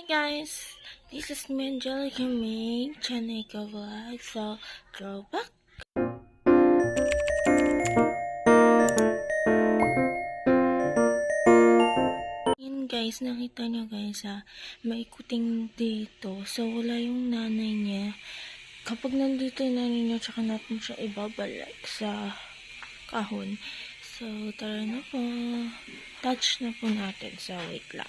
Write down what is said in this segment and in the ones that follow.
Hi guys, this is me Angelica May, Chaneka Vlog, so go back. Yun guys, nakita nyo guys ha, may kuting dito, so wala yung nanay niya. Kapag nandito yung nanay niya, tsaka natin siya ibabalik sa kahon. So, tara na po. Touch na po natin. So, wait lang.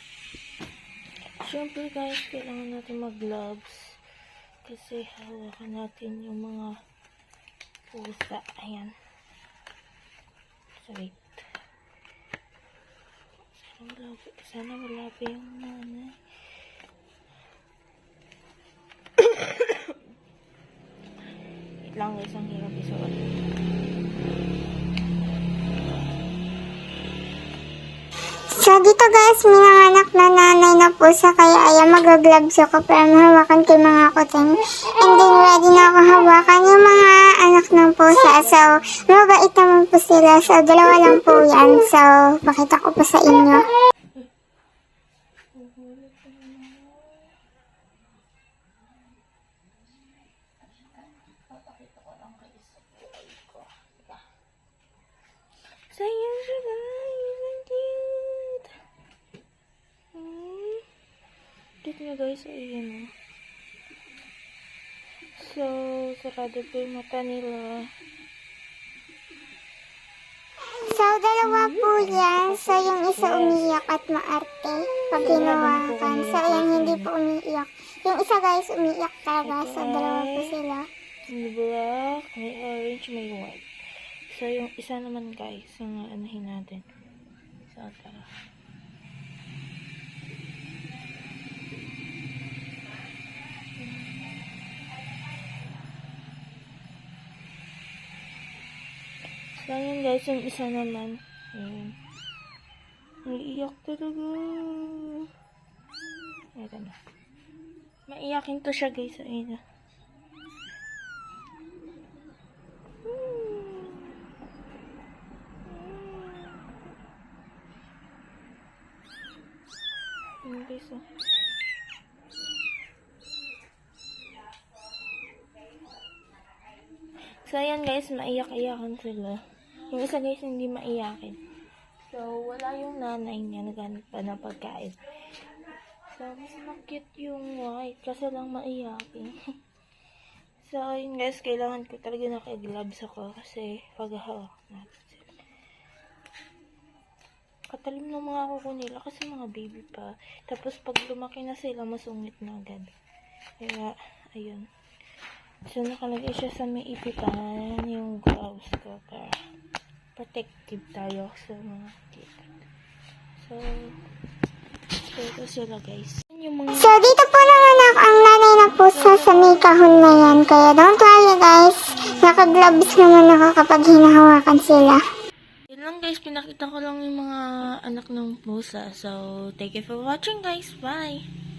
Siyempre guys, kailangan natin mag-gloves. Kasi hawakan natin yung mga pusa. Ayan. So, wait. Sana wala, sana wala pa yung nanay. So, dito guys, minanganak na nanay na pusa kaya ayan mag-gloves ako para mahawakan yung mga kuting. And then, ready na ako hawakan yung mga anak ng pusa. So, mabait naman po sila. So, dalawa lang po yan. So, pakita ko po sa inyo. Sayang siya guys. Ang cute. Hmm. Cute niya guys. Ayan o. So, sarado po yung mata nila. So, dalawa po yan. So, yung isa umiiyak at maarte pag hinawakan. So, yan hindi po umiiyak. Yung isa guys, umiiyak talaga. So, dalawa po sila. May black, may orange, may white. So, yung isa naman guys, yung anahin natin. So, tara. Yun guys, yung isa naman. Ayan. Naiiyak talaga. Ito na. Maiyakin to siya guys. Ayun na. Yung guys, oh. So, ayan guys, maiyak-iyakan sila. Yung isa guys, hindi maiyakin. So, wala yung nanay niya naghanap pa ng pagkain. So, mas makit yung white kasi lang maiyakin. so, yun guys, kailangan ko talaga naka-gloves ako kasi paghahawak natin sila. Katalim ng mga kuko nila kasi mga baby pa. Tapos pag lumaki na sila, masungit na agad. Kaya, ayun. So, nakalagay siya sa may ipitan yung gloves ko para protective tayo sa mga kita. So, so ito sila guys. Mga So, dito po nanganak ang nanay na pusa sa may kahon na yan. Kaya don't worry guys. Naka-gloves naman ako kapag hinahawakan sila. Yun lang guys, pinakita ko lang yung mga anak ng pusa. So, thank you for watching guys. Bye!